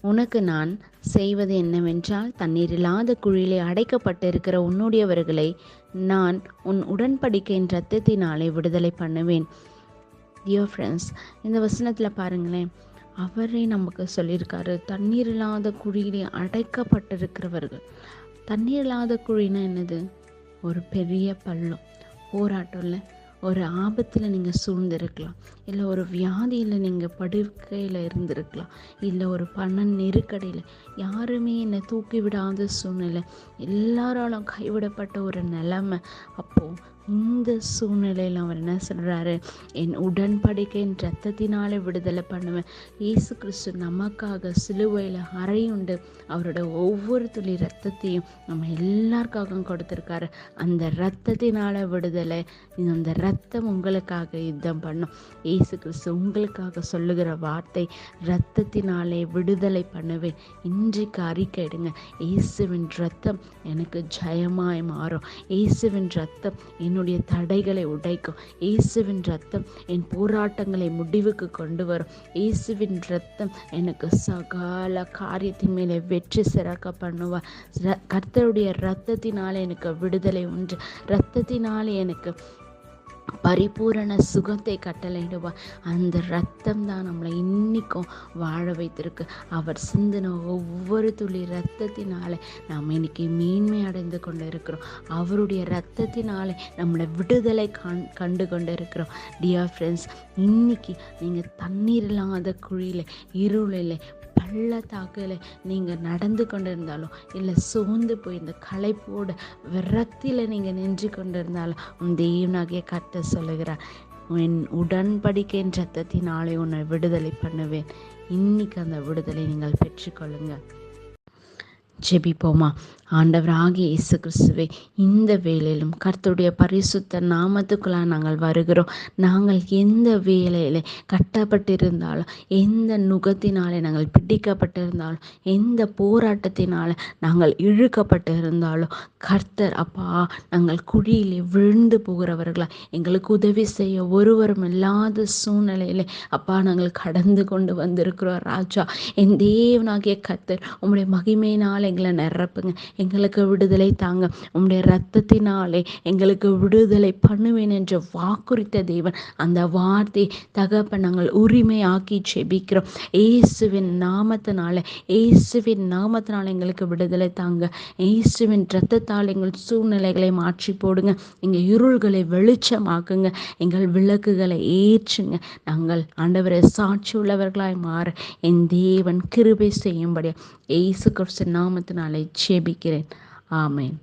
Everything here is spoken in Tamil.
உனக்கு நான் செய்வது என்னவென்றால் தண்ணீரில்லாத குழியிலே அடைக்கப்பட்டிருக்கிற உன்னுடையவர்களை நான் உன் உடன்படிக்கையின் இரத்தத்தினாலே விடுதலை பண்ணுவேன். டியர் ஃப்ரெண்ட்ஸ் இந்த வசனத்தில் பாருங்களேன். அவரே நமக்கு சொல்லியிருக்காரு தண்ணீர் இல்லாத குழியிலே அடைக்கப்பட்டிருக்கிறவர்கள். தண்ணீர் இல்லாத குழினா என்னது? ஒரு பெரிய பள்ளம். போராட்டம்ல ஒரு ஆபத்தில் நீங்கள் சூழ்ந்திருக்கலாம். இல்லை ஒரு வியாதியில் நீங்கள் படுக்கையில் இருந்திருக்கலாம். இல்லை ஒரு பண நெருக்கடியில். யாருமே என்னை தூக்கி விடாத சூழ்நிலை. எல்லாராலும் கைவிடப்பட்ட ஒரு நிலைமை. அப்போது இந்த சூழ்நிலையில் அவர் என்ன சொல்கிறாரு என் உடன்படிக்கையின் ரத்தத்தினாலே விடுதலை பண்ணுவேன். இயேசு கிறிஸ்து நமக்காக சிலுவையில் அறையுண்டு. அவரோட ஒவ்வொரு துளி ரத்தத்தையும் நம்ம எல்லாருக்காகவும் கொடுத்துருக்காரு. அந்த ரத்தத்தினால விடுதலை. அந்த ரத்தம் உங்களுக்காக யுத்தம் பண்ணும். இயேசு கிறிஸ்து உங்களுக்காக சொல்லுகிற வார்த்தை ரத்தத்தினாலே விடுதலை பண்ணுவேன். இன்றைக்கு அறிக்கை எடுங்க. இயேசுவின் ரத்தம் எனக்கு ஜெயமாய் மாறும். இயேசுவின் ரத்தம் என்னுடைய தடைகளை உடைக்கும். இயேசுவின் ரத்தம் என் போராட்டங்களை முடிவுக்கு கொண்டு வரும். இயேசுவின் ரத்தம் எனக்கு சகால காரியத்தின் மேலே வெற்றி சிறக்க பண்ணுவார். கர்த்தருடைய ரத்தத்தினாலே எனக்கு விடுதலை உண்டு. ரத்தத்தினாலே எனக்கு பரிபூரண சுகத்தை கட்டளையிடுவா. அந்த ரத்தம் தான் நம்மளை இன்னைக்கும் வாழ வைத்திருக்கு. அவர் சிந்தின ஒவ்வொரு துளி ரத்தத்தினாலே நாம் இன்னைக்கு மேன்மை அடைந்து கொண்டு இருக்கிறோம் அவருடைய ரத்தத்தினாலே நம்மளை விடுதலை கண் கண்டு கொண்டு இருக்கிறோம் டியர் ஃப்ரெண்ட்ஸ் இன்னைக்கு நீங்கள் தண்ணீர் இல்லாத குழியில் இருளில் பள்ளத்தாக்கில் நீங்கள் நடந்து கொண்டிருந்தாலும் இல்லை சோர்ந்து போய் இந்த களைப்போடு விரக்தியில் நீங்கள் நின்று கொண்டிருந்தாலும் உன் தேவனாகிய கட்ட சொல்லுகிறார் என் உடன்படிக்கையின் சத்தத்தினாலே உன்னை விடுதலை பண்ணுவேன். இன்னைக்கு அந்த விடுதலை நீங்கள் பெற்றுக்கொள்ளுங்கள். ஜெபிப்போமா? ஆண்டவராகிய இயேசு கிறிஸ்துவே இந்த வேலையிலும் கர்த்தருடைய பரிசுத்த நாமத்துக்குள்ளாக நாங்கள் வருகிறோம். நாங்கள் எந்த வேலையில் கட்டப்பட்டிருந்தாலும் எந்த நுகத்தினாலே நாங்கள் பிடிக்கப்பட்டிருந்தாலும் எந்த போராட்டத்தினால் நாங்கள் இழுக்கப்பட்டிருந்தாலும் கர்த்தர் அப்பா நாங்கள் குழியிலே விழுந்து போகிறவர்களா எங்களுக்கு உதவி செய்ய ஒருவரும் இல்லாத சூழ்நிலையில் அப்பா நாங்கள் கடந்து கொண்டு வந்திருக்கிறோம் ராஜா. என் தேவனாகிய கர்த்தர் உங்களுடைய மகிமையினால் எங்களை நிரப்புங்க. எங்களுக்கு விடுதலை தாங்க. உங்களுடைய ரத்தத்தினாலே எங்களுக்கு விடுதலை பண்ணுவேன் என்று வாக்குறித்த தேவன் அந்த வார்த்தை தகப்ப நாங்கள் உரிமையாக்கி செபிக்கிறோம் இயேசுவின் நாமத்தினால இயேசுவின் நாமத்தினால எங்களுக்கு விடுதலை தாங்க. இயேசுவின் ரத்தத்தால் எங்கள் சூழ்நிலைகளை மாற்றி போடுங்க. எங்கள் இருள்களை வெளிச்சமாக்குங்க. எங்கள் விளக்குகளை ஏற்றுங்க. நாங்கள் ஆண்டவரை சாட்சி உள்ளவர்களாய் மாற என் தேவன் கிருபை செய்யும்படியா இயேசு கிறிஸ்து நாமத்தினாலே ஜெபிக்கிறேன். ஆமேன்.